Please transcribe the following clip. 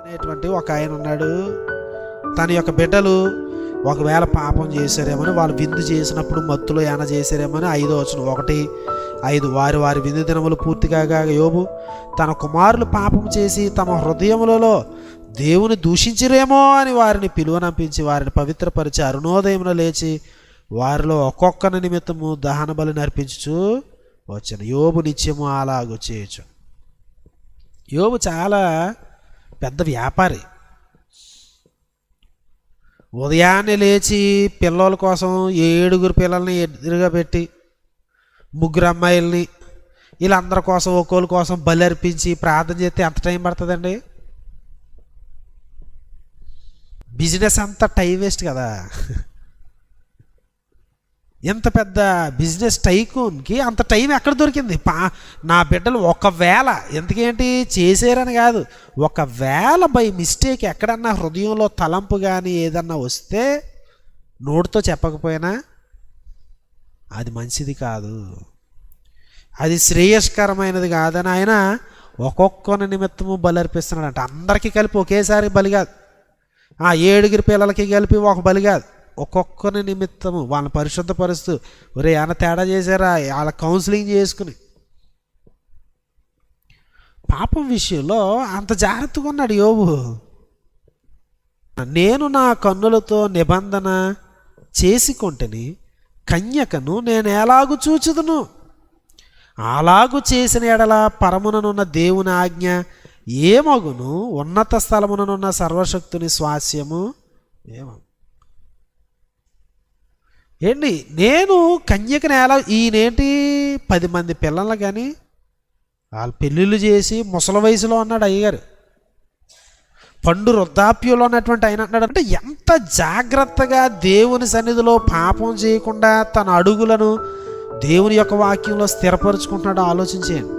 అనేటువంటి ఒక ఆయన ఉన్నాడు. తన యొక్క బిడ్డలు ఒకవేళ పాపం చేశారేమని వాళ్ళు విందు చేసినప్పుడు మత్తులో ఏమైనా చేశారేమని ఐదో వచ్చిన ఒకటి ఐదు వారి వారి విందు దినములు పూర్తిగా కాగా యోబు తన కుమారులు పాపం చేసి తమ హృదయములలో దేవుని దూషించిరేమో అని వారిని పిలువనంపించి వారిని పవిత్రపరిచి అరుణోదయమున లేచి వారిలో ఒక్కొక్కని నిమిత్తము దహన బలి నర్పించుచు వచ్చిన యోబు నిత్యము అలాగ చేయొచ్చు యోబు చాలా పెద్ద వ్యాపారి. ఉదయాన్నే లేచి పిల్లల కోసం ఏడుగురు పిల్లల్ని ఎదురుగా పెట్టి ముగ్గురు అమ్మాయిల్ని వీళ్ళందరి కోసం ఒక్కోళ్ళ కోసం బలి అర్పించి ప్రార్థన చేస్తే ఎంత టైం పడుతుందండి? బిజినెస్ అంతా టైం వేస్ట్ కదా. ఇంత పెద్ద బిజినెస్ టైకూన్కి అంత టైం ఎక్కడ దొరికింది? పా నా బిడ్డలు ఒకవేళ ఎందుకేంటి చేసారని కాదు ఒకవేళ బై మిస్టేక్ ఎక్కడన్నా హృదయంలో తలంపు కానీ ఏదన్నా వస్తే నోటితో చెప్పకపోయినా అది మంచిది కాదు. అది శ్రేయస్కరమైనది కాదని ఆయన ఒక్కొక్కని నిమిత్తము బలి అర్పిస్తున్నాడంట అందరికీ కలిపి ఒకేసారి బలి కాదు. ఆ ఏడుగురి పిల్లలకి కలిపి ఒక బలి కాదు. ఒక్కొక్కరి నిమిత్తము. వాళ్ళని పరిశుద్ధపరుస్తూ ఒరే ఏమైనా తేడా చేశారా? వాళ్ళ కౌన్సిలింగ్ చేసుకుని. పాపం విషయంలో అంత జాగ్రత్తగా ఉన్నాడు యోబు. నేను నా కన్నులతో నిబంధన చేసుకొంటిని కన్యకను నేను ఎలాగు చూచుదును? అలాగు చేసిన ఎడల పరముననున్న దేవుని ఆజ్ఞ ఏమగును ఉన్నత స్థలముననున్న సర్వశక్తుని స్వాస్యము ఏమగు ఏంటి? నేను కన్యకని ఎలా ఈయనేంటి? పది మంది పిల్లలు కానీ వాళ్ళు పెళ్ళిళ్ళు చేసి ముసలి వయసులో ఉన్నాడు అయ్యగారు. పండు వృద్ధాప్యంలో ఉన్నటువంటి ఆయన అంటున్నాడు అంటే ఎంత జాగ్రత్తగా దేవుని సన్నిధిలో పాపం చేయకుండా తన అడుగులను దేవుని యొక్క వాక్యంలో స్థిరపరుచుకుంటున్నాడో ఆలోచించేయండి.